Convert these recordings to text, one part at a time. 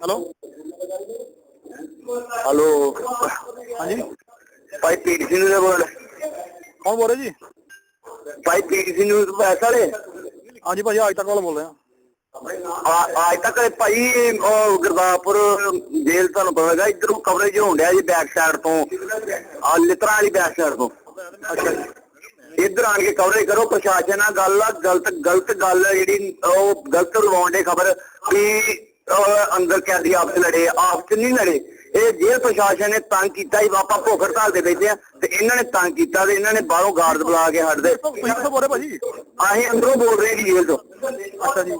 Hello. Hello. ਹਾਂਜੀ। ਭਾਈ PT Singh ਦਾ ਬੋਲ ਕੌਣ ਬੋਲ ਰਹੇ ਜੀ? ਭਾਈ ਪੀਟੀ ਸਿੰਘ ਨੂੰ ਪੈਸਾ ਵਾਲੇ। ਹਾਂਜੀ ਭਾਜੀ ਅੱਜ ਤੱਕ ਵਾਲਾ ਬੋਲ ਰਹੇ। ਆ ਅੱਜ ਤੱਕ ਭਾਈ ਉਹ ਗੁਰਦਾਸਪੁਰ ਜੇਲ੍ਹ ਤੁਹਾਨੂੰ ਪਤਾ ਹੈਗਾ ਇਧਰੋਂ ਕਵਰੇਜ ਹੋਣ ਡਿਆ ਜੀ ਬੈਕ ਸਾਈਡ ਤੋਂ। ਆ ਲਿਤਰਾ ਵਾਲੀ ਬੈਕ ਸਾਈਡ ਤੋਂ। ਅੱਛਾ। ਇੱਧਰ ਆਣ ਕੇ ਕਵਰੇਜ ਕਰੋ ਪ੍ਰਸ਼ਾਸਨ ਨਾਲ ਗੱਲ ਆ ਗਲਤ ਗਲਤ ਗੱਲ ਆ ਜਿਹੜੀ ਉਹ ਗਲਤ ਲਵਾਉਣ ਦੇ ਖਬਰ ਵੀ ਅੰਦਰ ਕੈਦੀ ਆਪਸ ਲੜੇ ਆਪਸ 'ਚ ਨਹੀਂ ਲੜੇ ਇਹ ਜੇਲ੍ਹ ਪ੍ਰਸ਼ਾਸਨ ਨੇ ਤੰਗ ਕੀਤਾ ਹੀ ਆਪਾਂ ਭੁੱਖ ਹੜਤਾਲ ਤੇ ਬੈਠੇ ਆ ਤੇ ਇਹਨਾਂ ਨੇ ਤੰਗ ਕੀਤਾ ਤੇ ਇਹਨਾਂ ਨੇ ਬਾਹਰੋਂ ਗਾਰਡ ਬੁਲਾ ਕੇ ਹਟਦੇ। ਤੁਸੀਂ ਕਿੱਥੋਂ ਬੋਲ ਰਹੇ ਭਾਜੀ? ਅਸੀਂ ਅੰਦਰੋਂ ਬੋਲ ਰਹੇ ਜੀ ਜੇਲ੍ਹ ਤੋਂ। ਅੱਛਾ ਜੀ।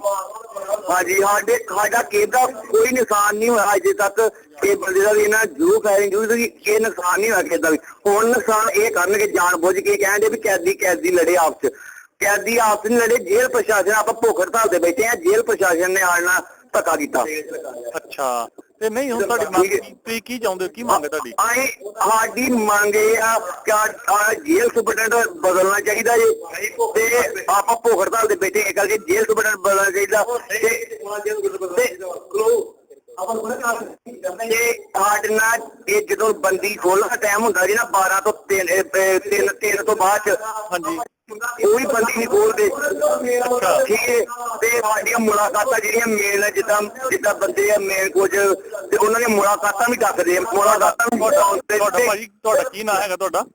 ਹਾਂਜੀ ਸਾਡੇ ਸਾਡਾ ਕਿਸੇ ਦਾ ਕੋਈ ਨੁਕਸਾਨ ਨਹੀਂ ਹੋਇਆ ਅਜੇ ਤੱਕ। ਇਹ ਬੰਦੇ ਦਾ ਵੀ ਇਹਨਾਂ ਜੂ ਫਾਇਰਿੰਗ ਜੂ ਦੀ ਇਹ ਨੁਕਸਾਨ ਨਹੀਂ ਹੋਇਆ ਕਿਸੇ ਦਾ ਵੀ। ਹੁਣ ਨੁਕਸਾਨ ਇਹ ਕਰਨਗੇ ਜਾਣ ਬੁੱਝ ਕੇ ਕਹਿੰਦੇ ਵੀ ਕੈਦੀ ਕੈਦੀ ਲੜੇ ਆਪਸ ਚ। ਕੈਦੀ ਆਪਸ ਨਹੀਂ ਲੜੇ ਜੇਲ੍ਹ ਪ੍ਰਸ਼ਾਸਨ ਆਪਾਂ ਭੁੱਖ ਹੜਤਾਲ ਤੇ ਬੈਠੇ ਆ ਜੇਲ੍ਹ ਪ੍ਰਸ਼ਾਸਨ ਨੇ ਆਣਾ ਧੱਕਾ ਕੀਤਾ। ਅੱਛਾ। ਤੇ ਨਹੀਂ ਹੁਣ ਤੁਹਾਡੀ ਮੰਗ ਕੀ ਤੁਸੀਂ ਕੀ ਚਾਹੁੰਦੇ ਹੋ? ਕੀ ਮੰਗ ਹੈ ਤੁਹਾਡੀ? ਆਏ ਸਾਡੀ ਮੰਗ ਇਹ ਆ ਕਿ ਆ ਜੇਲ੍ਹ ਸੁਪਰਡੈਂਟ ਬਦਲਣਾ ਚਾਹੀਦਾ ਜੀ। ਤੇ ਆਪਾਂ ਹੜਤਾਲ ਤੇ ਬੈਠੇ ਇਹ ਕਰਕੇ ਜੇਲ੍ਹ ਸੁਪਰਡੈਂਟ ਬਦਲਣਾ ਚਾਹੀਦਾ। ਤੇ ਤੇ ਸਾਡੇ ਨਾਲ ਇਹ ਜਦੋਂ ਬੰਦੀ ਖੋਲ੍ਹਣ ਦਾ ਟਾਈਮ ਹੁੰਦਾ ਜੀ ਨਾ 12 ਤੋਂ 3 3 3 ਤੋਂ ਬਾਅਦ ਚ ਹਾਂਜੀ। ਕੋਈ ਬੰਦੀ ਨਹੀਂ ਖੋਲਦੇ ਠੀਕ ਹੈ ਤੇ ਸਾਡੀਆਂ ਮੁਲਾਕਾਤਾਂ ਜਿਹੜੀਆਂ ਮੇਨ ਜਿੱਦਾਂ ਜਿੱਦਾਂ ਬੰਦੇ ਆ ਮੇਨ ਕੁਝ ਤੇ ਉਹਨਾਂ ਦੀਆਂ ਮੁਲਾਕਾਤਾਂ ਵੀ ਡੱਕਦੇ ਆ। ਮੁਲਾਕਾਤਾਂ ਵੀ ਤੁਹਾਡਾ ਭਾਜੀ ਤੁਹਾਡਾ ਕੀ ਨਾਮ ਹੈਗਾ ਤੁਹਾਡਾ?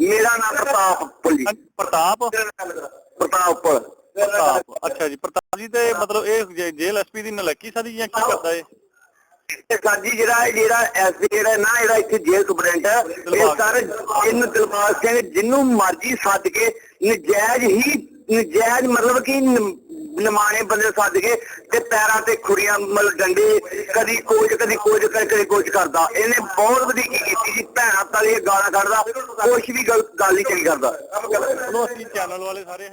ਮੇਰਾ ਨਾਮ ਪ੍ਰਤਾਪ ਪੁੱਲੀ ਪ੍ਰਤਾਪ? ਪ੍ਰਤਾਪ। ਪ੍ਰਤਾਪ। ਅੱਛਾ ਜੀ ਪ੍ਰਤਾਪ ਜੀ ਤੇ ਮਤਲਬ ਇਹ ਜੇਲ੍ਹ ਐਸਪੀ ਦੀ ਨਲਕੀ ਸਾਡੀ ਜਾਂ ਕੀ ਕਰਦਾ ਇਹ? ਸਰ ਜੀ ਜਿਹੜਾ ਜਿਹੜਾ ਐਸ ਜਿਹੜਾ ਨਾ ਜਿਹੜਾ ਇੱਥੇ ਜੇਲ੍ਹ ਸੁਪਰਡੈਂਟ ਹੈ ਇਹ। ਸਾਰੇ ਇਹਨੂੰ ਦਿਲਬਾਗ ਸਿੰਘ ਜਿਹਨੂੰ ਮਰਜ਼ੀ ਸੱਦ ਕੇ ਨਜਾਇਜ਼ ਹੀ ਨਜਾਇਜ਼ ਮਤਲਬ ਕਿ ਨਿਮਾਣੇ ਬੰਦੇ ਸੱਦ ਕੇ ਤੇ ਪੈਰਾਂ ਤੇ ਖੁਰੀਆਂ ਮਤਲਬ ਡੰਡੇ ਕਦੀ ਕੋਚ ਕਦੀ ਕੋਚ ਕਦੀ ਕੋਚ ਕਰਦਾ। ਇਹਨੇ ਬਹੁਤ ਵਧੀਆ ਕੀਤੀ ਜੀ ਭੈਣਾਂ ਤਾਲੀ ਗਾਲਾਂ ਕੱਢਦਾ ਕੁਛ ਵੀ ਗੱਲ ਗੱਲ ਨਹੀਂ ਚੰਗੀ ਕਰਦਾ। ਚੈਨਲ ਵਾਲੇ ਸਾਰੇ